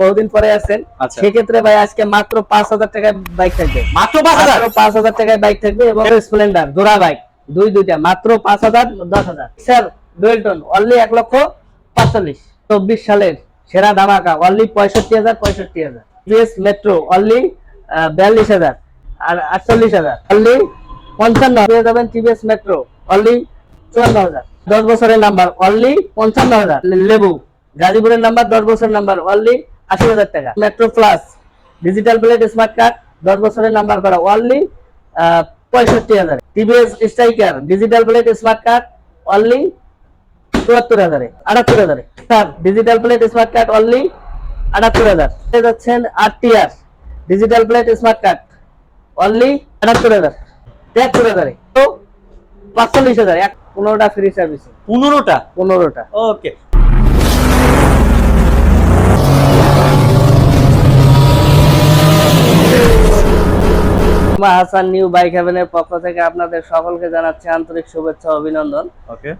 বহুদিন পরে আছেন আচ্ছা। সেক্ষেত্রে ভাই আজকে মাত্র পাঁচ হাজার টাকায় বাইক থাকবে। মাত্র পাঁচ হাজার? হাজার টাকায় বাইক থাকবে এবং স্প্লেন্ডার জোড়া বাইক দুই দুইটা মাত্র পাঁচ হাজার দশ হাজার। স্যার ডুয়েলটন অনলি এক লক্ষ পাঁচচল্লিশ। চব্বিশ সালের সেরা ধামাকা অনলি পঁয়ষট্টি হাজার পঁয়ষট্টি হাজার। টিএস মেট্রো অনলি বিয়াল্লিশ হাজার আর আটচল্লিশ হাজার। অনলি পঞ্চান্ন পেয়ে যাবেন টিভিএস মেট্রো অনলি চুয়ান্ন হাজার। দশ বছরের নাম্বার অনলি পঞ্চান্ন হাজার। লেবু গাজীপুরের নাম্বার দশ বছরের নাম্বার অনলি আশি হাজার টাকা। Metro plus digital plate smart card দশ বছরের নাম্বার করা অনলি পঁয়ষট্টি হাজার। TVS striker digital plate smart card only চুয়াত্তর হাজারে আটাত্তর হাজারে। Sir digital plate smart card only আটাত্তর হাজার। যাচ্ছেন আর TR digital plate smart card only আটাত্তর হাজার। তিয়াত্তর হাজারে। তো পাঁচচল্লিশ হাজার এক পনেরোটা ফ্রি সার্ভিসিং পনেরোটা? পনেরোটা। ওকে হাসান নিউ বাইক হেভেনের পক্ষ থেকে আপনাদের সকলকে জানাচ্ছি আন্তরিক শুভেচ্ছা অভিনন্দন। ওকে।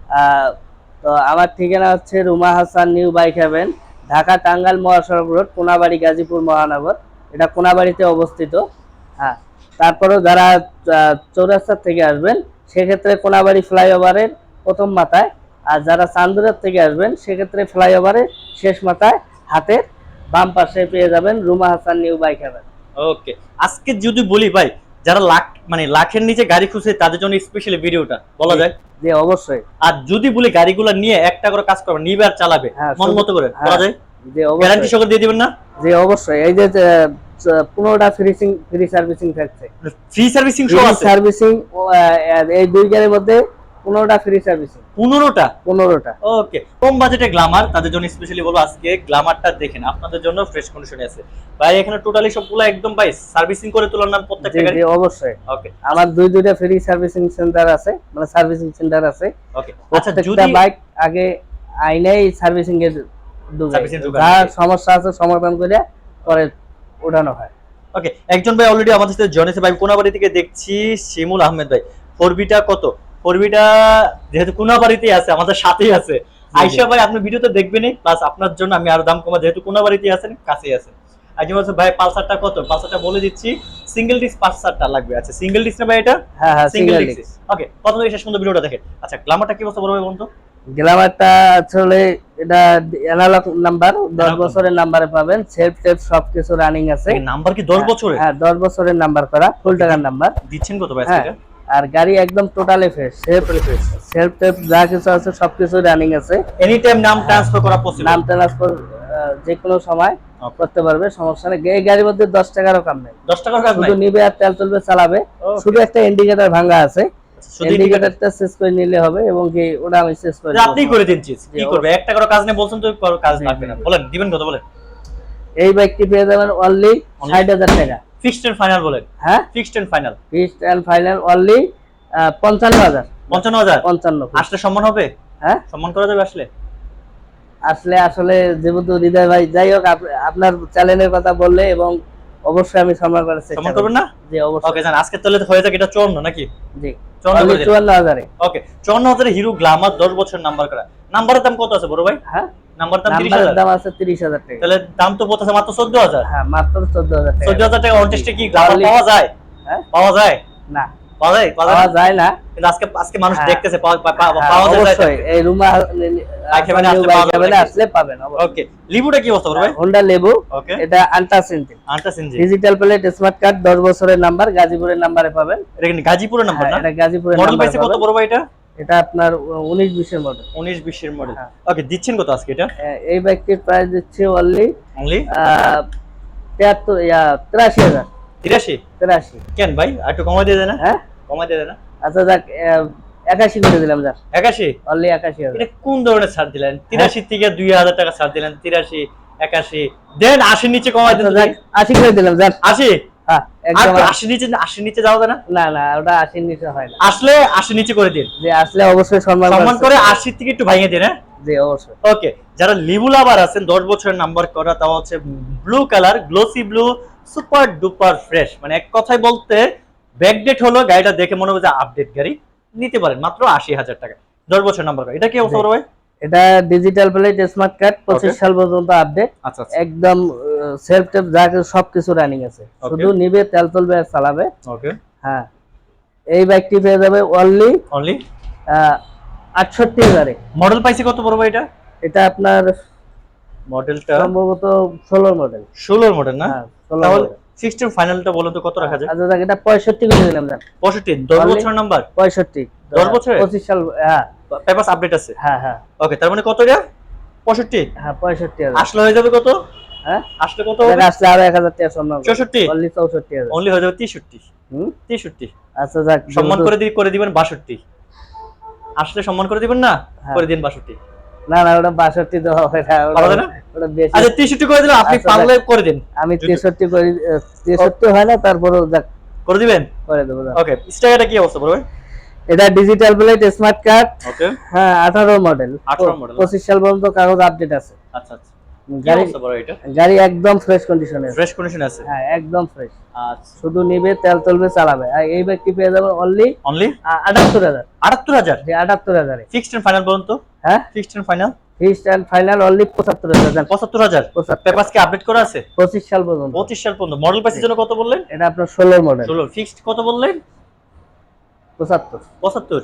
তো আমার ঠিকানা হচ্ছে Ruma Hasan new bike heaven Dhaka Tangail মহাসড়ক রোড কোনাবাড়ি গাজীপুর মহানগর। এটা কোনাবাড়িতে অবস্থিত। হ্যাঁ তারপরেও যারা চৌরাস্তার থেকে আসবেন সেক্ষেত্রে কোনাবাড়ি ফ্লাইওভারের প্রথম মাথায় আর যারা চান্দুরার থেকে আসবেন সেক্ষেত্রে ফ্লাইওভারের শেষ মাথায় হাতের বাম পাশে পেয়ে যাবেন Ruma Hasan new bike heaven okay. আজকে যদি বলি ভাই যারা লাখ মানে লাখের নিচে গাড়ি খুঁজছে তাদের জন্য স্পেশালি ভিডিওটা বলা যায়? জি অবশ্যই। আর যদি বলি গাড়িগুলো নিয়ে একটা করে কাজ করবে নিবে আর চালাবে হ্যাঁ, মন মতো করে হ্যাঁ, বলা যায়? গ্যারান্টি সহ দিয়ে দিবেন না? জি অবশ্যই। এই যে পনেরোটা ফ্রিসিং ফ্রি সার্ভিসিং থাকছে। ফ্রি সার্ভিসিং সার্ভিসিং এই দুই গাড়ির মধ্যে পনেরোটা ফ্রি সার্ভিসিং পনেরোটা? পনেরোটা। ওকে কম বাজেটে গ্লামার তাদের জন্য স্পেশালি বলব আজকে গ্লামারটা দেখেন আপনাদের জন্য ফ্রেশ কন্ডিশনে আছে। ভাই এখানে টোটালি সবগুলো একদম ভাই সার্ভিসিং করে তোলার নাম প্রত্যেকটা জি গাড়ি। অবশ্যই। ওকে আমার দুই দুইটা ফ্রি সার্ভিসিং সেন্টার আছে মানে সার্ভিসিং সেন্টার আছে। ওকে আচ্ছা যদি বাইক আগে আইনেই সার্ভিসিং এর। যার সমস্যা আছে সমাধান করে পরে ওঠানো হয়। ওকে একজন ভাই অলরেডি আমাদের সাথে জয়েন ভাই কোনাবাড়ি থেকে দেখছি শিমুল আহমেদ ভাই। ফোরবিটা কত? ফোরবিটা যেহেতু কোনাবাড়িতে আছে আমাদের সাথেই আছে। আইসা ভাই আপনি ভিডিওতে দেখবেনই প্লাস আপনার জন্য আমি আরও দাম কমা যেহেতু কোনাবাড়িতে আছেন কাছেই আছেন। একজন বলছে ভাই পালসারটা কত? পালসারটা বলে দিচ্ছি সিঙ্গেল ডিস্ক পালসারটা লাগবে। আচ্ছা সিঙ্গেল ডিস্ক না ভাই এটা? হ্যাঁ হ্যাঁ সিঙ্গেল ডিস্ক ওকে প্রথম থেকে শেষ পর্যন্ত ভিডিওটা দেখেন? আচ্ছা গ্লামারটা কি বলতে বলব বন্ধু গ্লামারটা আসলে এটা অ্যানালগ নাম্বার দশ Analog বছরের নাম্বারে পাবেন। সেলফ টেপ সবকিছু রানিং আছে। নাম্বার কি দশ বছরের? হ্যাঁ দশ বছরের নাম্বার করা ফুল টাকার নাম্বার দিচ্ছেন কত ভাই হ্যাঁ। আজকে আর গাড়ি একদম টোটালি ফ্রেশ সেলফ সেলফ টেপ যা কিছু আছে সবকিছু রানিং আছে। এনি টাইম নাম ট্রান্সফার করা পসিবল নাম ট্রান্সফার যে কোনো সময় করতে পারবে সমস্যা নেই। এই গাড়ির মধ্যে দশ টাকারও কাম নেই। দশ টাকার কাজ নাই? শুধু নিবে আর তেল তুলবে চালাবে। শুধু একটা ইন্ডিকেটর ভাঙা আছে। ইন্ডিকেটরটা শেষ করে নিলে হবে এবং কি ওটা আমি শেষ করে যে আপনি দেবো। করে দিন চিজ কি করবে? একটা করে কাজ নেই বলছেন তো কাজ লাগবে না। বলেন দিবেন কত বলেন? এই বাইকটি পেয়ে যাবেন অনলি Only? ষাট হাজার টাকা। ফিক্সড এন্ড ফাইনাল বলেন। হ্যাঁ? Fixed and final fixed and final only পঞ্চান্ন হাজার। পঞ্চান্ন হাজার? পঞ্চান্ন আসলে সম্মান হবে? হ্যাঁ? সম্মান করা যাবে আসলে? আসলে আসলে যেহেতু হৃদয় ভাই যাই হোক আপনার চ্যানেলের কথা বললে এবং অবশ্যই আমি সম্মান করার চেষ্টা সম্মান করবেন না? জি অবশ্যই। ওকে জান আজকে তাহলে হয়ে যাক এটা চুয়ান্ন নাকি? জি। চুয়ান্ন Only করে দিন। চুয়ান্ন হাজারে। ওকে চুয়ান্ন হাজারে হিরো গ্লামার দশ বছর নাম্বার করা। নাম্বারের দাম কত আছে বড় ভাই? হ্যাঁ? নাম্বার দাম তিরিশ নাম্বারের হাজার? দাম আছে তিরিশ হাজার টাকা। তাহলে দাম তো বলতেছে মাত্র চোদ্দ হাজার। হ্যাঁ মাত্র চোদ্দ হাজার টাকা। চোদ্দ হাজার টাকা অনটেস্টে কি গ্লামার পাওয়া যায়? হ্যাঁ? পাওয়া যায়? না। পাওয়া যায়? পাওয়া পাওয়া যায় যায় না। কিন্তু আজকে আজকে মানুষ হ্যাঁ। দেখতেছে পাওয়া পা- পা- হ্যাঁ, পাওয়া যায় অবশ্যই। এই রুমা Bike Haven আসলে পাওয়া যাবে আসলে পাবেন ওকে লিবুটা কি অবস্থা ভাই? হোন্ডা লেবু ওকে এটা আলট্রাস engine আন্টাস engine digital plate smart card দশ বছরের নাম্বার গাজীপুরের নাম্বারে পাবেন। এটা গাজীপুরের নাম্বার হ্যাঁ, না? এটা গাজীপুরের মডেল নাম্বারে পাইছে কত বড় ভাই এটা? এটা আপনার 19 20 এর মডেল 19 20 এর মডেল ওকে দিচ্ছেন কত আজকে এটা? হ্যাঁ, এই বাইকটির প্রাইস দিচ্ছে অনলি অনলি 73 ইয়া 83000 83 83 কেন ভাই একটু কমাই দিয়ে দেন না? হ্যাঁ? কমাই দিয়ে দেন না? আচ্ছা যাক 81 করে দিলাম যাক। 81 অনলি 81 এটা কোন ধরনের ছাড় দিলেন? হ্যাঁ। 83 থেকে 2000 টাকা ছাড় দিলেন 83 81 দেন 80 নিচে কমাই দেন আচ্ছা, যাক 80 করে দিলাম যাক। 80 নিচে আশির নিচে যাওয়া যায় না? না না ওটা আশির নিচে হয় না। আসলে আশি নিচে করে দিন। যে আসলে অবশ্যই সম্মান সম্মান করে আশির থেকে একটু ভাঙিয়ে দিন হ্যাঁ? জি অবশ্যই। ওকে যারা লিবু লাভার আছেন দশ বছরের নাম্বার করা তাও হচ্ছে blue colour glossy blue super duper fresh মানে এক কথায় বলতে ব্যাকডেট হলো গাড়িটা দেখে মনে হবে যে আপডেট গাড়ি। নিতে পারেন মাত্র আশি হাজার টাকা। দশ বছর নাম্বার করা। এটা কি অবস্থা। ভাই? এটা ডিজিটাল প্লেট স্মার্ট কার্ড পঁচিশ সাল পর্যন্ত আপডেট আচ্ছা আচ্ছা। একদম সেলফ টেপ যা কিছু সবকিছু রানিং আছে। শুধু নিবে তেল তুলবে আর চালাবে হ্যাঁ। এই বাইকটি পেয়ে যাবে অনলি অনলি আটষট্টি হাজারে মডেল পাইছি কত বড় এটা? এটা আপনার মডেলটা সম্ভবত ষোলোর মডেল ষোলোর মডেল না? হ্যাঁ ষোলো তাহলে সিক্সটিন ফাইনালটা বলুন তো কত রাখা যায়? আচ্ছা এটা পঁয়ষট্টি করে দিলাম পঁয়ষট্টি দশ বছর নাম্বার পঁয়ষট্টি। দশ বছর পঁচিশ সাল হ্যাঁ। পেপারস আপডেট আছে? হ্যাঁ হ্যাঁ। ওকে তার মানে কত এটা পঁয়ষট্টি। হ্যাঁ পঁয়ষট্টি হাজার। আসলে হয়ে যাবে কত? হ্যাঁ? আসলে কত দেখ, আসলে আরও এক হাজার টাকা সম্মান চৌষট্টি। অনলি চৌষট্টি হাজার। অনলি হয়ে যাবে তেষট্টি। হুম? তেষট্টি। আচ্ছা যাক সম্মান করে দিয়ে করে দিবেন বাষট্টি। আসলে সম্মান করে দিবেন না? হ্যাঁ। করে দিন বাষট্টি। না না ওটা বাষট্টি দেওয়া হবে না। ওটা- না? ওটা বেশি। আচ্ছা তেষট্টি করে দিলাম আপনি আচ্ছা, পারলে করে দিন। আমি যদি- তেষট্টি করি আহ, তেষট্টি হয় না তারপরেও যাক। করে দিবেন? করে দেবো ওকে স্টাইলটা কি অবস্থা বলবে এটা digital plate smart card okay হ্যাঁ আঠারো মডেল 18 model। পঁচিশ সাল পর্যন্ত কাগজ আপডেট আছে। আচ্ছা আচ্ছা। গাড়ি বড় এটা? গাড়ি একদম ফ্রেশ কন্ডিশনে ফ্রেশ কন্ডিশন আছে? হ্যাঁ একদম ফ্রেশ আচ্ছা। শুধু নিবে তেল তুলবে চালাবে। আর এই ব্যক্তি পেয়ে যাবে? অনলি অনলি আটাত্তর হাজার। আটাত্তর হাজার? যে আটাত্তর হাজারে। ফিক্সড এন্ড ফাইনাল বলুন তো। হ্যাঁ? Fixed and final fixed and final only পঁচাত্তর হাজার। জান, পঁচাত্তর হাজার? পঁচাত্তর। পেপারস কি আপডেট করা আছে? পঁচিশ সাল পর্যন্ত। পঁচিশ সাল পর্যন্ত। মডেল পাইসের জন্য কত বললেন? এটা আপনার ষোলোর মডেল ষোলো। ফিক্সড কত বললেন? পঁচাত্তর। পঁচাত্তর?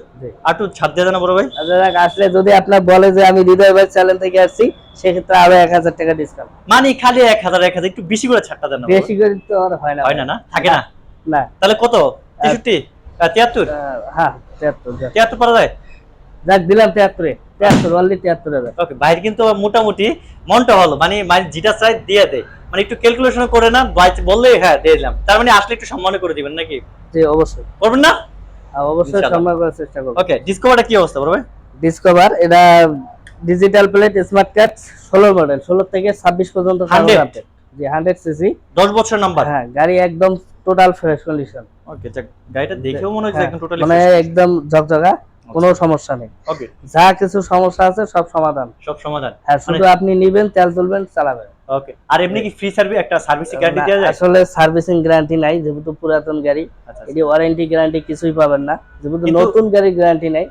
আর একটু ছাড় দিয়ে দেন বড় ভাই। আচ্ছা আসলে যদি আপনার বলে যে আমি হৃদয় ভাই চ্যানেল থেকে আসছি সেক্ষেত্রে আরও এক হাজার টাকা ডিসকাউন্ট মানে খালি এক হাজার এক হাজার একটু বেশি করে ছাড়টা দেন বেশি করে তো আর হয় না। হয় না না? থাকে না? না। তাহলে কত? তেষট্টি? তিয়াত্তর? হ্যাঁ তিয়াত্তর যাক। তিয়াত্তর পারা যায়? যাক দিলাম তিয়াত্তরে। তিয়াত্তর অনলি তিয়াত্তর হাজার ওকে বাইরে কিন্তু মোটামুটি মনটা ভালো। মানে মানে যেটা চাই দিয়ে দেয় মানে একটু ক্যালকুলেশন করে না বাইরে বললে হ্যাঁ দিয়ে দিলাম। তার মানে আসলে একটু সম্মান করে দিবেন নাকি? জি অবশ্যই। করবেন না? অবশ্যই করার চেষ্টা করব। ওকে ডিসকভারটা কি অবস্থা বড় ভাই? ডিসকভার এটা ডিজিটাল প্লেট স্মার্ট কার্ড ষোলো মডেল ষোলো থেকে ছাব্বিশ পর্যন্ত কাগজ 100? update। জি হান্ড্রেড সিসি দশ বছর নাম্বার হ্যাঁ গাড়ি একদম টোটাল ফ্রেশ কন্ডিশন ওকে গাড়িটা দেখেও মনে হচ্ছে একদম টোটালি মানে একদম ঝকঝকা কোনো সমস্যা নেই। ওকে যা কিছু সমস্যা আছে সব সমাধান। সব সমাধান। হ্যাঁ শুধু আপনি নিবেন তেল তুলবেন চালাবেন। ওকে আর এমনি কি ফ্রি সার্ভিস একটা সার্ভিস গ্যারান্টি দেওয়া যায়? আসলে সার্ভিসিং গ্যারান্টি নাই যেহেতু পুরাতন গাড়ি আচ্ছা এটি ওয়ারেন্টি গ্যারান্টি কিছুই পাবেন না। যেহেতু নতুন গাড়ি গ্যারান্টি নাই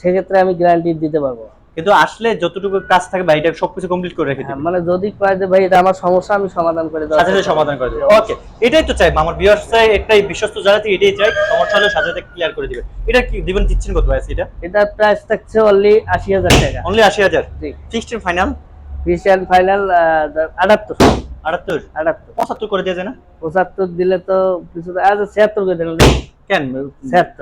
সেক্ষেত্রে আমি গ্যারান্টি দিতে পারব। কিন্তু আসলে যতটুকু কাজ থাকে বাড়িটা সবকিছু কমপ্লিট করে রেখে হ্যাঁ, দিবেন। মানে যদি কয় যে ভাই এটা আমার সমস্যা আমি সমাধান করে দেওয়ার সাথে। সমাধান করে দিবেন। ওকে এটাই তো চাই। আমার ভিউয়ার্স চাই একটাই বিশ্বস্ত জায়গা থেকে এটাই চাই। সমস্যা হলে সাথে সাথে ক্লিয়ার করে দিবেন। এটা কি দিবেন দিচ্ছেন কত ভাই এটা? এটার প্রাইস থাকছে অনলি আশি হাজার টাকা। অনলি আশি হাজার? জি। ফিক্সড ফাইনাল ক্রিস্টিয়ান ফাইনাল আটাত্তর। আটাত্তর? আটাত্তর। পঁচাত্তর করে দিয়ে যায় না? পঁচাত্তর দিলে তো কিছু আচ্ছা ছিয়াত্তর করে দিলেন কেন।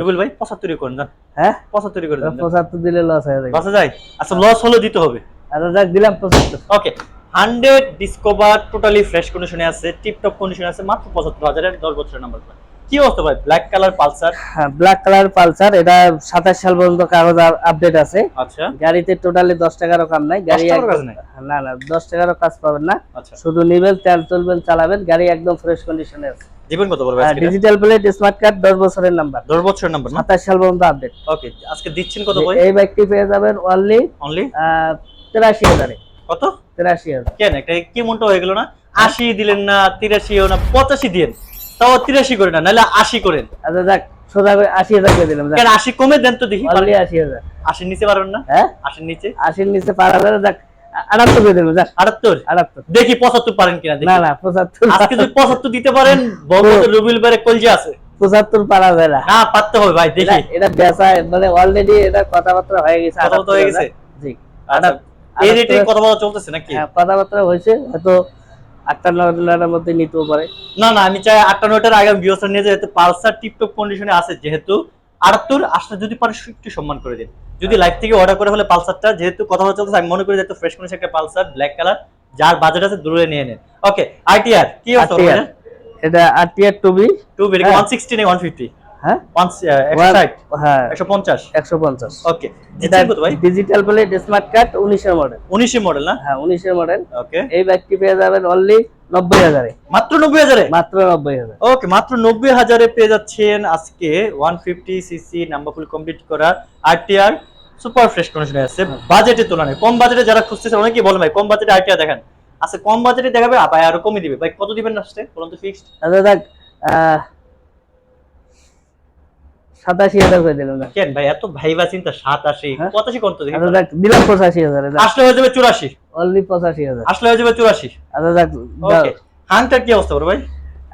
রুবেল ভাই পঁচাত্তরই করেন যান হ্যাঁ? পঁচাত্তরই করে দেন। পঁচাত্তর দিলে লস হয়ে বাসা যায়? আচ্ছা লস হলে দিতে হবে। আচ্ছা যাক দিলাম পঁচাত্তর। Okay hundred discover totally fresh কন্ডিশনে আছে টিপটপ কন্ডিশনে আছে মাত্র পঁচাত্তর হাজারের দশ বছরের নাম্বার কি অবস্থা ভাই ব্ল্যাক কালার পালসার? হ্যাঁ ব্ল্যাক কালার পালসার। এটা সাতাশ সাল পর্যন্ত কাগজ আপডেট আছে। আচ্ছা। গাড়িতে টোটালি দশ টাকারও কাম নাই। গাড়ি 10? না না দশ টাকারও কাজ পাবেন না। আচ্ছা। শুধু নিবেন তেল তুলবেন চালাবেন গাড়ি একদম ফ্রেশ কন্ডিশনে আছে। জীবন কত বলবে আজকে ডিজিটাল প্লেট স্মার্ট কার্ড দশ বছরের নাম্বার দশ বছরের নাম্বার না? সাতাশ সাল পর্যন্ত আপডেট ওকে আজকে দিচ্ছেন কত ভাই এই বাইকটি পেয়ে যাবেন অনলি অনলি তেরাশি হাজারে। কত? তেরাশি হাজার। কেন? একটা কি মনটা হয়ে গেল না? আশি দিলেন না তিরাশিও না পঁচাশি দিন তাও তিরাশি করে না নাহলে আশি করেন। আচ্ছা যাক সোজা করে আশি হাজার করে দিলাম কেন আশি কমে দেন তো দেখি অনলি আশি হাজার। আশির নিচে পারবেন না? হ্যাঁ? আশির নিচে? আশির নিচে পার হাজার যাক আটাত্তর করে দিলাম যাক। আটাত্তর? আটাত্তর। দেখি পঁচাত্তর পারেন কিনা না না পঁচাত্তর আজকে যদি পঁচাত্তর দিতে পারেন ভগবত রুবিল বারে কলজি আছে। পঁচাত্তর পারা যায় না না পারতে হবে ভাই দেখি। এটা- বেচা মানে অলরেডি এটা কথাবার্তা হয়ে গেছে কথাবার্তা হয়ে গেছে? জি। আচ্ছা, এই রেটে কথা বলা চলতেছে নাকি? হ্যাঁ, কথাবার্তা হয়েছে হয়তো আটটা মধ্যে নিতেও পারে। না না আমি চাই আটটা নয়টার আগে আমি নিয়ে যেহেতু পালসার টিপটপ কন্ডিশনে আছে যেহেতু আটাত্তর আসলে যদি পারে একটু সম্মান করে দিন। যদি হ্যাঁ। লাইফ থেকে অর্ডার করে হলে পালসারটা যেহেতু কথা চলতেছে আমি মনে করি যে ফ্রেশ কন্ডিশন একটা পালসার ব্ল্যাক কালার যার বাজেট আছে দূরে নিয়ে নেন। ওকে আইটিআর কি আছে এটা আরটিআর টুবি টুবি 160 না 150 হ্যাঁ? হ্যাঁ। একশো পঞ্চাশ? একশো পঞ্চাশ। ওকে এটা কত ভাই? ডিজিটাল প্লেট স্মার্ট কার্ড উনিশের মডেল উনিশে মডেল না? হ্যাঁ উনিশের মডেল ওকে এই বাইকটি পেয়ে যাবেন অনলি নব্বই হাজারে। মাত্র নব্বই হাজারে? মাত্র নব্বই হাজার। ওকে মাত্র নব্বই হাজারে পেয়ে যাচ্ছেন আজকে one fifty CC number full complete করা আরটিআর সুপার ফ্রেশ কন্ডিশনে আছে। বাজেটের তুলনায় কম বাজেটে যারা খুঁজতেছে অনেকেই বলে ভাই কম বাজেটে আরটিআর দেখেন। আচ্ছা কম বাজেটে দেখাবে ভাই আরও কমে দিবে। ভাই কত দিবেন আসতে? বলুন তো ফিক্সড আচ্ছা দেখ সাতাশি হাজার করে দিলাম কেন ভাই এত ভাইবা চিন্তা সাতাশি? হ্যাঁ? পঁচাশি কত আচ্ছা দিলাম পঁচাশি হাজার আসলে হয়ে যাবে চুরাশি। অনলি পঁচাশি হাজার। আসলে হয়ে যাবে চুরাশি। আচ্ছা যাক হাংটার কি অবস্থা ভাই?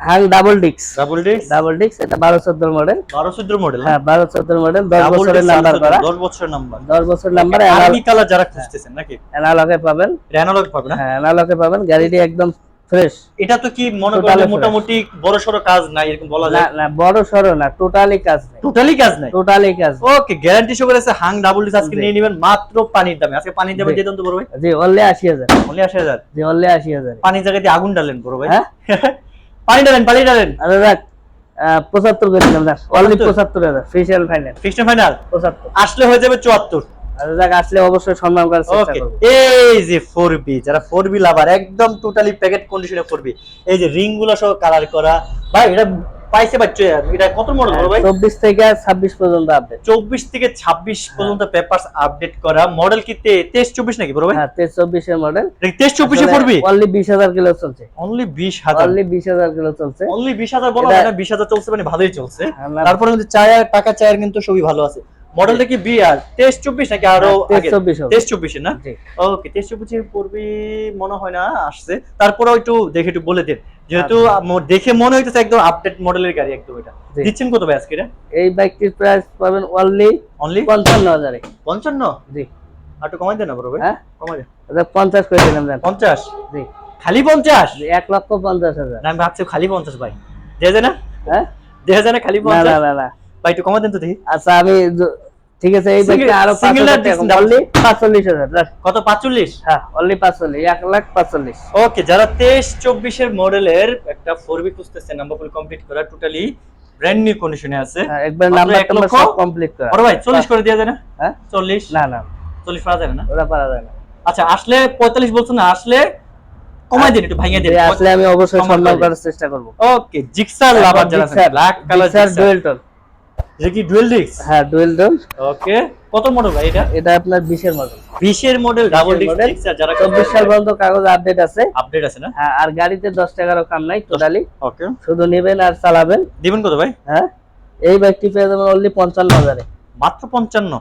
হাং ডাবল ডিক্স ডাবল ডিস্ক ডাবল ডিক্স এটা বারো চোদ্দ মডেল বারো চোদ্দ মডেল হ্যাঁ বারো চোদ্দ মডেল দশ ডাবল বছরের নাম্বার করা। দশ বছরের নাম্বার দশ বছর নাম্বার আর্মি কালার যারা খুঁজতেছেন নাকি? অ্যানালগে পাবেন। রেনালগ পাবে না? হ্যাঁ অ্যানালগে পাবেন। গাড়িটি একদম ফ্রেশ এটা তো কি মনে করেন মোটামুটি কাজ নাই এরকম বলা যায়? না না টোটালি কাজ নেই। টোটালি কাজ নাই? টোটালি কাজ ওকে গ্যারান্টি করেছে হাং ডাবল ডিস আজকে নিয়ে নেবেন মাত্র পানির দামে। আজকে পানির দামে তো বড় ভাই? জি অনলি আশি হাজার। অনলি আশি হাজার? জি অনলি আশি হাজার। পানির জায়গায় দিয়ে আগুন ডালেন বড় ভাই। হ্যাঁ? পানি ডালেন পানি ডালেন যাক আহ, পঁচাত্তর করে দিলাম যাক অনলি 75 পঁচাত্তর হাজার ফেসিয়াল ফাইনাল ফিক্সড ফাইনাল পঁচাত্তর। আসলে হয়ে যাবে চুয়াত্তর। আচ্ছা যাক আসলে অবশ্যই সম্মান করার চেষ্টা করব। এই যে ফোর বি যারা ফোর বি লাভার একদম টোটালি প্যাকেট কন্ডিশনে ফোর বি এই যে রিংগুলো সহ কালার করা। ভাই এটা পাইছে বাচ্চা এটা কত মডেল বড় ভাই? চব্বিশ থেকে ছাব্বিশ পর্যন্ত আপডেট চব্বিশ থেকে ছাব্বিশ পর্যন্ত পেপারস আপডেট করা। মডেল কি তেইশ চব্বিশ নাকি বড় ভাই? হ্যাঁ তেইশ চব্বিশের মডেল তেইশ চব্বিশে পড়বি অনলি বিশ হাজার কিলো চলছে। অনলি বিশ হাজার। অনলি বিশ হাজার কিলো চলছে। অনলি বিশ হাজার বলা এটা- হয় না বিশ হাজার চলছে মানে ভালোই চলছে। হ্যাঁ, তারপরে কিন্তু চায়ের টাকা চায়ের কিন্তু সবই ভালো আছে। মডেলটা কি বিআর তেইশ চব্বিশ নাকি আরও আগে চব্বিশ হবে। তেইশ চব্বিশে না? জি। ওকে তেইশ চব্বিশে পড়বি মনে হয় না আসছে। তারপরেও একটু দেখে একটু বলে দেন। যেহেতু দেখে মনে হইতেছে একদম আপডেট মডেলের গাড়ি একদম এটা। দিচ্ছেন কত ভাই আজকে এটা? এই বাইকটির প্রাইস পাবেন অনলি অনলি পঞ্চান্ন হাজারে। পঞ্চান্ন? জি। আর একটু কমাই দেন না বড় ভাই। হ্যাঁ? কমাই দেন। আচ্ছা পঞ্চাশ করে দিলাম দেন। পঞ্চাশ? জি। খালি পঞ্চাশ? জি, এক লক্ষ পঞ্চাশ হাজার। না, আমি ভাবছি খালি পঞ্চাশ ভাই। দেখা যায় না? হ্যাঁ? দেখা যায় না খালি না পঞ্চাশ? না না না। ভাই একটু দেন তো দেখি। আচ্ছা আমি ঠিক আছে এই বাইকটা আরও অনলি যাক। কত পাঁচচল্লিশ? হ্যাঁ অনলি পাঁচচল্লিশ এক লাখ পাঁচচল্লিশ। ওকে যারা তেইশ চব্বিশের মডেলের একটা নাম্বার ফুল কমপ্লিট করা টোটালি ব্র্যান্ড নিউ কন্ডিশনে আছে। হ্যাঁ একবার নাম্বার টাম্বার সব কমপ্লিট করা। বড় ভাই চল্লিশ করে দেওয়া যায় না? হ্যাঁ? চল্লিশ? না না। চল্লিশ পারা যায় না? ওরা পারা যায় না। আচ্ছা আসলে পঁয়তাল্লিশ বলছো না আসলে কমাই দিন একটু ভাঙিয়ে দিন। আসলে আমি অবশ্যই সম্মান করার চেষ্টা করব। ওকে জিক্সার লাভার যারা black colour Gixxer dual tone এটা কি ডুয়েল ডিস্ক হ্যাঁ ডুয়েল টোন ওকে কত মডেল ভাই এটা? এটা আপনার বিশের মডেল বিশের মডেল ডাবল ডিস্ক model, যারা চব্বিশ সাল পর্যন্ত কাগজ আপডেট আছে। আপডেট আছে না? হ্যাঁ আর গাড়িতে দশ টাকারও কাম নাই টোটালি ওকে শুধু নেবেন আর চালাবেন। দিবেন কত ভাই? হ্যাঁ এই বাইকটি পেয়ে যাবেন অনলি পঞ্চান্ন হাজারে। মাত্র পঞ্চান্ন?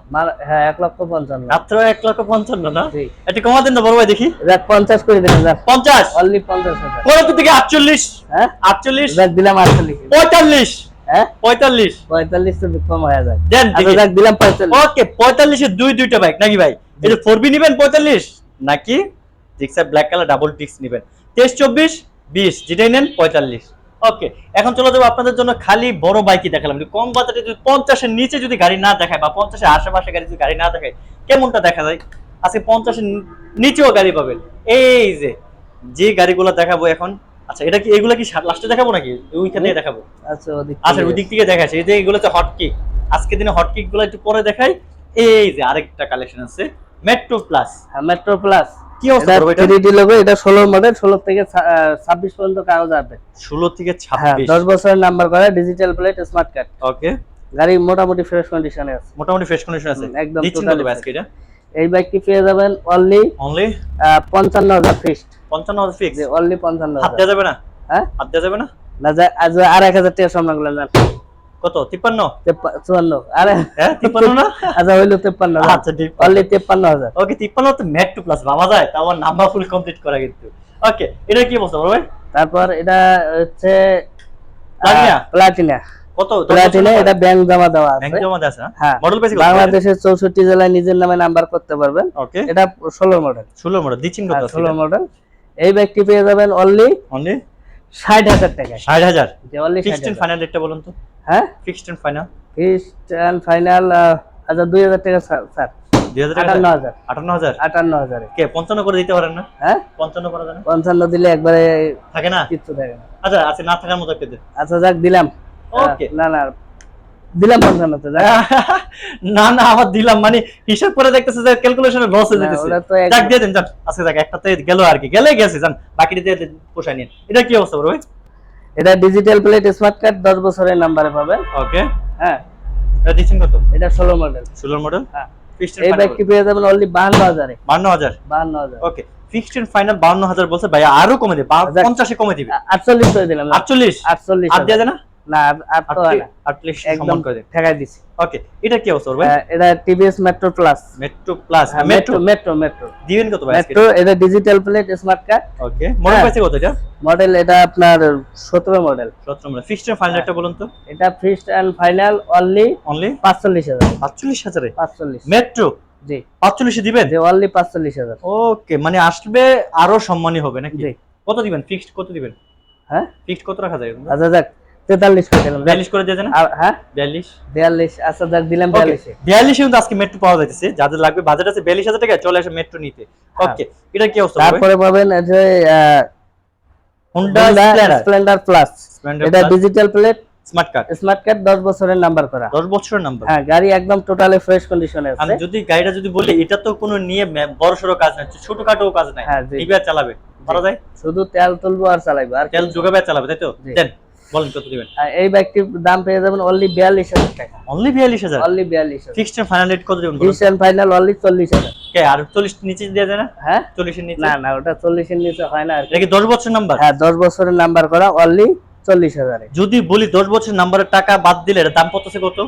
হ্যাঁ এক লক্ষ পঞ্চান্ন। মাত্র এক লক্ষ পঞ্চান্ন না? জি। একটু কমা দেন না বড় ভাই দেখি। যাক পঞ্চাশ করে যাক পঞ্চাশ? অনলি পঞ্চাশ হাজার। থেকে আটচল্লিশ। হ্যাঁ? আটচল্লিশ? দিলাম আটচল্লিশ। পঁয়তাল্লিশ? পঁয়তাল্লিশ। পঁয়তাল্লিশ তো কম হয়ে যায় দেন আচ্ছা দেখি। যাক দিলাম পঁয়তাল্লিশ। ওকে পঁয়তাল্লিশের দুই দুইটা বাইক নাকি ভাই? এই যে ফোর বি নিবেন পঁয়তাল্লিশ? নাকি? জিক্সার ব্ল্যাক কালার ডাবল টিক্স নিবেন। তেইশ চব্বিশ বিশ যেটাই নেন পঁয়তাল্লিশ। ওকে এখন চলে যাব আপনাদের জন্য খালি বড় বাইকই দেখালাম। কম বাজেটে যদি পঞ্চাশের নিচে যদি গাড়ি না দেখায় বা পঞ্চাশের আশেপাশে গাড়ি যদি গাড়ি না দেখায় কেমনটা দেখা যায়? আজকে পঞ্চাশের নিচেও গাড়ি পাবেন। এই যে যে গাড়িগুলো দেখাবো এখন আচ্ছা এটা কি এগুলো কি লাস্টে দেখাবো নাকি? ওইখান দেখাবো। আচ্ছা আচ্ছা। ওই দিক থেকে দেখাচ্ছে। এই যে এগুলো হচ্ছে হট কিক আজকে দিনে হট কিকগুলো একটু পরে দেখাই। এই যে আরেকটা কালেকশন আছে মেট্রো প্লাস হ্যাঁ মেট্রো প্লাস কি অবস্থা এটা করব এটা? থ্রি লোগো এটা ষোলো মডেল ষোলো থেকে ছাব্বিশ পর্যন্ত কাগজ আপডেট ষোলো থেকে হ্যাঁ ছাব্বিশ। দশ বছরের নাম্বার করা digital plate smart card okay গাড়ি মোটামুটি ফ্রেশ কন্ডিশনে আছে। মোটামুটি ফ্রেশ কন্ডিশন আছে। একদম totally কত এটা? এই বাইকটি পেয়ে যাবেন অনলি অনলি পঞ্চান্ন হাজার ফিক্সড পঞ্চান্ন হাজার ফিক্স যে অনলি পঞ্চান্ন হাত দেওয়া যাবে না? হ্যাঁ? হাত দেওয়া যাবে না? না যা আজ আর এক হাজার টাকা সম্মান করলাম জান কত? তিপ্পান্ন? তেপ্পা- চুয়ান্ন। আরে হ্যাঁ তিপ্পান্ন না? আচ্ছা হইল তেপ্পান্ন আচ্ছা অনলি তেপ্পান্ন হাজার। ওকে তিপ্পান্ন তো মেট্রো প্লাস ভাবা যায়। তাও নাম্বার ফুল কমপ্লিট করা কিন্তু। ওকে এটা কি ভাই? তারপর এটা হচ্ছে প্লাটিনা? প্লাটিনা। কত? প্লাটিনা এটা ব্যাংক জমা দেওয়া ব্যাংক জমা আছে হ্যাঁ। মডেল বাংলাদেশের চৌষট্টি জেলায় নিজের নামে নাম্বার করতে পারবেন। ওকে। এটা ষোলো মডেল ষোলো মডেল দিচ্ছেন কত ষোলো মডেল এই ব্যাগটি পেয়ে যাবেন অনলি অনলি ষাট হাজার টাকায় ষাট হাজার? ফিক্সড এন্ড ফাইনাল রেটটা বলুন তো। হ্যাঁ? Fixed and final fixed final আচ্ছা দুই হাজার টাকা স্যার স্যার। দুই হাজার আটান্ন হাজার। আটান্ন হাজার? আটান্ন হাজারে। কে পঞ্চান্ন করে দিতে পারেন না? হ্যাঁ? পঞ্চান্ন করা যায় না দিলে একবারে থাকে না? কিচ্ছু থাকে না। আচ্ছা আছে না থাকার মতো একটা দেন। আচ্ছা যাক দিলাম. না না দিলাম পঞ্চান্নতে না না আবার দিলাম। মানে হিসাব করে দেখতেছে যে ক্যালকুলেশনে লস হয়ে যেতেছে এক- যাক দিয়ে দেন যান। আজকে যাক একটাতে গেল আর কি। গেলে গেছে যান বাকিটা দিয়ে দেন, পোষায় নিন। এটা কি অবস্থা বড় ভাই? এটা ডিজিটাল প্লেট স্মার্ট কার্ড দশ বছরের নাম্বারে পাবেন। ওকে হ্যাঁ। এটা দিচ্ছেন কত? এটা ষোলো মডেল ষোলোর মডেল হ্যাঁ। ফিক্সড এই ব্যাগটি পেয়ে যাবেন অনলি বাহান্ন হাজারে। বান্ন হাজার? বাহান্ন হাজার। ওকে ফিক্সড এন্ড ফাইনাল বান্ন হাজার বলছে ভাই আরও কমে দেবে আচ্ছা। পঞ্চাশে কমে দিবে। আটচল্লিশ করে দিলাম। আটচল্লিশ? আটচল্লিশ আর দেওয়া যায় না। না আর আর তো না আটত্রিশ একদম করে ঠেকাই দিছি। ওকে এটা কি অবস্থা ভাই এটা TVS Metro plus Metro plus Metro Metro Metro দিবেন কত ভাই মেট্রো এটা digital plate smart card okay model. পাইছে কত এটা? মডেল এটা আপনার মডেল 17 মডেল ফিক্সড ফাইনাল। একটা বলুন তো। এটা ফিক্সড ফাইনাল অনলি অনলি পাঁচচল্লিশ হাজার। 45000 এ পাঁচচল্লিশ। মেট্রো জি। 45 দিবেন? অনলি ওকে মানে আসবে আরও সম্মানী হবে নাকি? কত দিবেন? ফিক্সড কত দিবেন? হ্যাঁ? ফিক্সড কত রাখা যায়? আচ্ছা যাক। তেতাল্লিশ করে দিলাম 42 করে দিয়ে হ্যাঁ? 42 বিয়াল্লিশ আচ্ছা যাক দিলাম ওকে বিয়াল্লিশে। 42 কিন্তু আজকে মেট্রো পাওয়া যাচ্ছে যাদের লাগবে বাজেট আছে 42000 টাকা চলে আসে মেট্রো নিতে। হ্যাঁ। ওকে এটা কি অবস্থা তারপরে পাবেন যে হোন্ডা স্প্লেন্ডার প্লাস এটা digital plate smart card smart card বছরের নাম্বার করা। 10 বছরের নাম্বার হ্যাঁ গাড়ি একদম টোটালি ফ্রেশ কন্ডিশনে আমি যদি গাড়িটা যদি বলি এটা তো কোনো নিয়ে বড় সড়ো কাজ নাই ছোটখাটো কাজ নাই। হ্যাঁ, জি। চালাবে। পারা যায়? শুধু তেল তুলবো আর চালাইবো আর তেল যোগাবে চালাবে তাই তো। দেন। বলেন কত দিবেন? এই বাইকটির দাম পেয়ে যাবেন অনলি বিয়াল্লিশ হাজার টাকা। অনলি 42000 অনলি বিয়াল্লিশ হাজার। ফিক্সড ফাইনাল রেট কত দিবেন বলুন? ডিসিশন ফাইনাল অনলি চল্লিশ হাজার। কে আর 40 নিচে দিয়ে দেন হ্যাঁ? 40 এর নিচে? না না ওটা চল্লিশের নিচে হয় না। এটা কি 10 বছর নাম্বার হ্যাঁ দশ বছরের নাম্বার করা অনলি চল্লিশ হাজারে। যদি বলি 10 বছর নাম্বারের টাকা বাদ দিলে এর দাম পড়তেছে কত?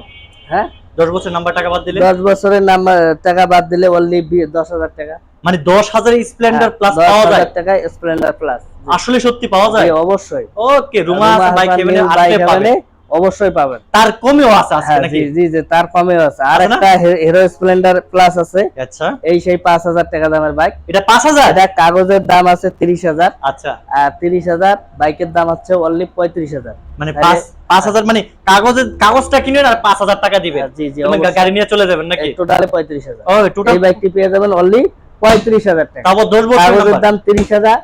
হ্যাঁ? 10 বছর নাম্বার টাকা বাদ দিলে? দশ বছরের নাম্বার টাকা বাদ দিলে অনলি দশ হাজার টাকা। মানে 10000 স্প্লেন্ডার প্লাস হ্যাঁ, দশ পাওয়া যায়? হাজার টাকা স্প্লেন্ডার প্লাস আসলে সত্যি পাওয়া যায়? অবশ্যই। ওকে রুমা বাইক হেভেনে পাবে। হেভেনে অবশ্যই পাবেন। তার কমেও আছে আজকে হ্যাঁ নাকি? জি জি জি তার কমেও আছে। আর একটা হিরো স্প্লেন্ডার প্লাস আছে। আচ্ছা। এই সেই পাঁচ হাজার টাকা দামের বাইক এটা 5000 এটা কাগজের দাম আছে তিরিশ হাজার। আচ্ছা। আর তিরিশ হাজার বাইকের দাম হচ্ছে অনলি পঁয়ত্রিশ হাজার। মানে তাহলে- পাঁচ পাঁচ হাজার মানে কাগজের কাগজটা কিনেন আর পাঁচ হাজার টাকা দিবেন। জি জি তুমি গাড়ি নিয়ে চলে যাবেন নাকি? টোটালে পঁয়ত্রিশ হাজার। ও টোটাল এই বাইকটি পেয়ে যাবেন অনলি পঁয়ত্রিশ হাজার টাকা। তারপর দশ বছর কাগজের দাম তিরিশ হাজার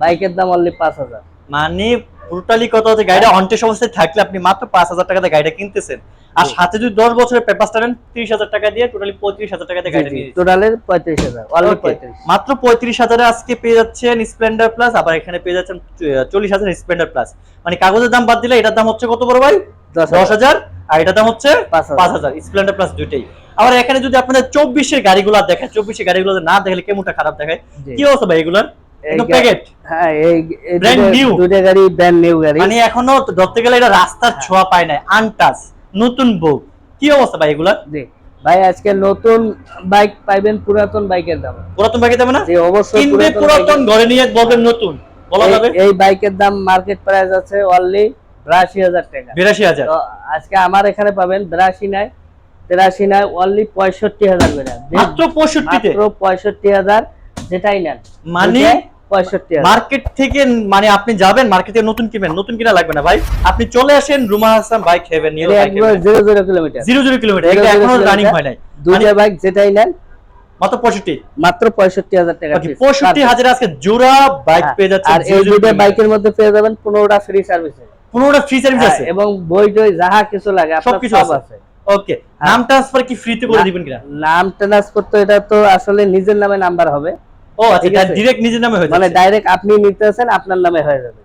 বাইকের দাম অনলি পাঁচ হাজার। মানে টোটালি কত হচ্ছে গাড়িটা অনটেস অবস্থায় থাকলে আপনি মাত্র পাঁচ হাজার টাকাতে গাড়িটা কিনতেছেন। আর সাথে যদি দশ বছরের পেপারটা নেন তিরিশ হাজার টাকা দিয়ে টোটালি পঁয়ত্রিশ হাজার টাকাতে গাড়িটা নিয়ে নিচ্ছেন। পঁয়ত্রিশ হাজার মাত্র পঁয়ত্রিশ হাজারে আজকে পেয়ে যাচ্ছেন স্প্লেন্ডার প্লাস আবার এখানে পেয়ে যাচ্ছেন চল্লিশ হাজার স্প্লেন্ডার প্লাস মানে কাগজের দাম বাদ দিলে এটার দাম হচ্ছে কত বড় ভাই? দশ হাজার। আর এটার দাম হচ্ছে। পাঁচ হাজার। স্প্লেন্ডার প্লাস দুইটাই। আবার এখানে যদি আপনাদের চব্বিশের গাড়িগুলো দেখায় চব্বিশের গাড়িগুলো না দেখলে কেমনটা খারাপ দেখায়? কি অবস্থা ভাই এগুলোর? এই একদম গা- প্যাকেট এই এই Brand দুইটা- new। দুইটা গাড়ি ব্র্যান্ড নিউ গাড়ি। মানে এখনও ধরতে গেলে এটা রাস্তার ছোঁয়া পায় নাই। আনটাচ নতুন বউ কি অবস্থা ভাই এগুলা ভাই আজকে নতুন বাইক পাইবেন পুরাতন বাইকের দাম। পুরাতন না? অবশ্যই পুরাতন পুরাতন ঘরে নিয়ে বলবেন নতুন। বলা যাবে? এই বাইকের দাম মার্কেট প্রাইস আছে অনলি বিরাশি হাজার টাকা। বিরাশি হাজার। আজকে আমার এখানে পাবেন বিরাশি নাই। তেরাশি নাই অনলি পঁয়ষট্টি হাজার করে। মাত্র পঁয়ষট্টিতে? মাত্র পঁয়ষট্টি হাজার যেটাই নেন। মানে? পঁয়ষট্টি মার্কেট থেকে মানে আপনি যাবেন মার্কেট নতুন কিনবেন নতুন কিনা লাগবে না ভাই। আপনি চলে আসেন রুমা হাসান বাইক হেভেন নিয়ে zero zero kilometre zero zero kilometre এটা এখনও রানিং হয় নাই। দুইটা বাইক যেটাই নেন মাত্র পঁয়ষট্টি। মাত্র পঁয়ষট্টি হাজার টাকা piece। পঁয়ষট্টি হাজার আজকে জোড়া বাইক হ্যাঁ, পেয়ে যাচ্ছে আর এই দুইটা বাইকের মধ্যে পেয়ে যাবেন পনেরোটা ফ্রি সার্ভিস পনেরোটা ফ্রি সার্ভিস আছে। এবং বই টই যাহা কিছু লাগে আপনার সবকিছু সব আছে। ওকে নাম ট্রান্সফার কি ফ্রিতে করে দিবেন কিনা? নাম ট্রান্সফার তো এটা তো আসলে নিজের নামে নাম্বার হবে। ও আচ্ছা ডাইরেক্ট নিজের নামে হয়ে মানে ডাইরেক্ট আপনি নিতেছেন আপনার নামে হয়ে যাবে।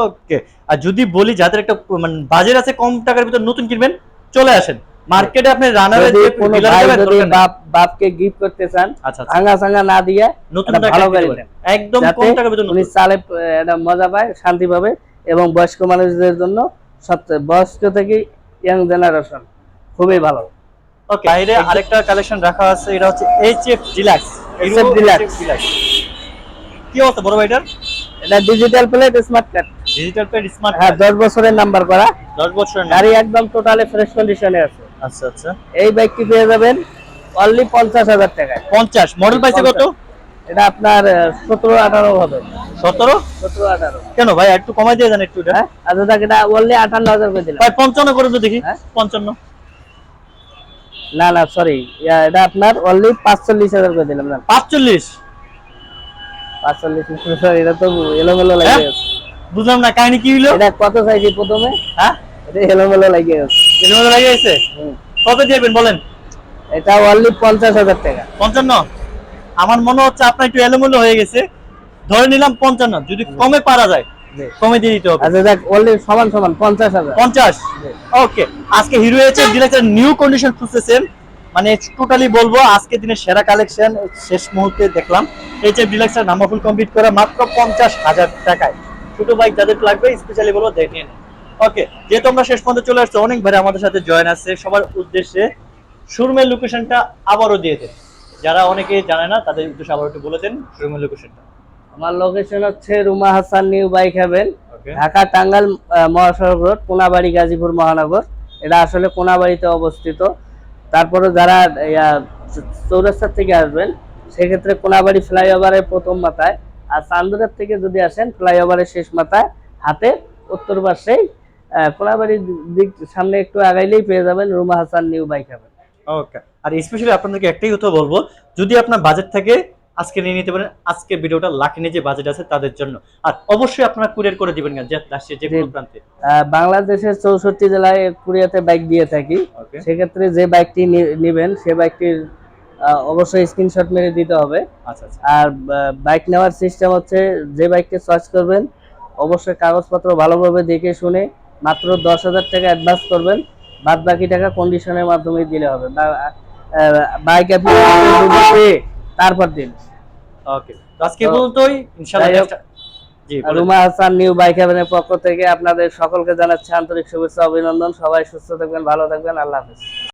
ওকে আর যদি বলি যাদের একটা মানে বাজেট আছে কম টাকার ভিতর নতুন কিনবেন চলে আসেন। মার্কেটে আপনি রানারে যদি কোনো ভাই যদি বাপ বাপকে গিফট করতে চান আচ্ছা আচ্ছা। ভাঙা না দিয়ে নতুন ভালো গাড়ি একদম কম টাকার ভিতর উনি চালে আহ, মজা পায় শান্তি পাবে এবং বয়স্ক মানুষদের জন্য সবচেয়ে বয়স্ক থেকে ইয়াং জেনারেশন খুবই ভালো। ওকে বাইরে আরেকটা কালেকশন রাখা আছে এটা হচ্ছে এইচএফ ডিলাক্স HF Deluxe। কি অবস্থা বড় ভাইটার? এটা ডিজিটাল প্লেট স্মার্ট ডিজিটাল পেড স্মার্ট হ্যাঁ দশ বছরের নাম্বার করা। 10 বছর না গাড়ি একদম টোটালি ফ্রেশ কন্ডিশনে আছে। আচ্ছা আচ্ছা। এই বাইকটি পেয়ে যাবেন অনলি পঞ্চাশ হাজার টাকায়। 50 মডেল পাইছে কত? এটা আপনার সতেরো আঠারো হবে। 17 সতেরো আঠারো। কেন ভাই একটু কমাই দিয়ে দেন একটু এটা। হ্যাঁ আচ্ছা এটা অনলি আটান্ন হাজার করে দিলাম। ভাই 55 করে তো দেখি। হ্যাঁ? 55 না না সরি এটা আপনার অনলি পাঁচচল্লিশ হাজার করে দিলাম না। 45 পাঁচচল্লিশ sorry, এটা তো এলোমেলো লাগে হ্যাঁ? বুঝলাম না কাহিনী কি হলো এটা কত চাইছি প্রথমে? হ্যাঁ? এটা এলোমেলো লাগে মধ্যে লাগে গেছে? কত দিবেন বলেন? এটা অনলি পঞ্চাশ হাজার টাকা। 55 আমার মনে হচ্ছে আপনার একটু এলোমেলো হয়ে গেছে। ধরে নিলাম 55 যদি কমে পারা যায়। কমে দিয়ে দিতে হবে। আচ্ছা দেখ অনলি সমান সমান পঞ্চাশ হাজার। পঞ্চাশ? জি। ওকে আজকে হিরো ডিলাক্সের নিউ কন্ডিশন খুঁজতেছেন। মানে টোটালি বলব আজকে দিনের সেরা কালেকশন শেষ মুহূর্তে দেখলাম। ডিলাক্সের নাম্বার ফুল কমপ্লিট করে মাত্র পঞ্চাশ হাজার টাকায়। ছোট বাইক যাদের লাগবে স্পেশালি বলব দেখে ওকে যেহেতু আমরা শেষ পর্যন্ত চলে আসছি অনেক ভাই আমাদের সাথে জয়েন আছে। সবার উদ্দেশ্যে শোরুমের লোকেশনটা আবারও দিয়ে দেন। যারা অনেকে জানে না তাদের উদ্দেশ্যে আবার একটু বলে দেন শোরুমের লোকেশনটা আমার লোকেশন হচ্ছে Ruma Hasan new bike haven Dhaka Tangail মহাসড়ক রোড কোনাবাড়ি গাজীপুর মহানগর। এটা আসলে কোনাবাড়িতে অবস্থিত। তারপরে যারা চৌরাস্তার থেকে আসবেন সেক্ষেত্রে কোনাবাড়ি ফ্লাইওভারের প্রথম মাথায়। আর চান্দুরার থেকে যদি আসেন ফ্লাইওভারের শেষ মাথায় হাতে উত্তর পাশেই কোনাবাড়ির দিক সামনে একটু আগাইলেই পেয়ে যাবেন Ruma Hasan new bike haven okay আর স্পেশালি আপনাদেরকে একটাই কথা বলব যদি আপনার বাজেট থাকে আজকে নিয়ে নিতে পারেন। আজকে ভিডিওটা লাখিনে যে বাজেট আছে তাদের জন্য। আর অবশ্যই আপনারা কুরিয়ার করে দিবেন না যে কোনো প্রান্তে। বাংলাদেশের চৌষট্টি জেলায় কুরিয়াতে বাইক দিয়ে থাকি। সেক্ষেত্রে যে বাইকটি নিবেন সে বাইকটির অবশ্যই স্ক্রিনশট মেরে দিতে হবে। আচ্ছা আচ্ছা। আর বাইক নেওয়ার সিস্টেম হচ্ছে যে বাইকটি চয়েস করবেন অবশ্যই কাগজপত্র ভালোভাবে দেখে শুনে মাত্র দশ হাজার টাকা অ্যাডভান্স করবেন। বাদ বাকি টাকা কন্ডিশনের মাধ্যমে দিলে হবে। বাইক আপনি তারপর দিন। ওকে আজকে বলতোই ইনশাআল্লাহ যাই হোক, next- জি বলেন। রুমা হাসান নিউ বাইক হ্যাভেনের পক্ষ থেকে আপনাদের সকলকে জানাচ্ছি আন্তরিক শুভেচ্ছা অভিনন্দন। সবাই সুস্থ থাকবেন ভালো থাকবেন। আল্লাহ হাফেজ।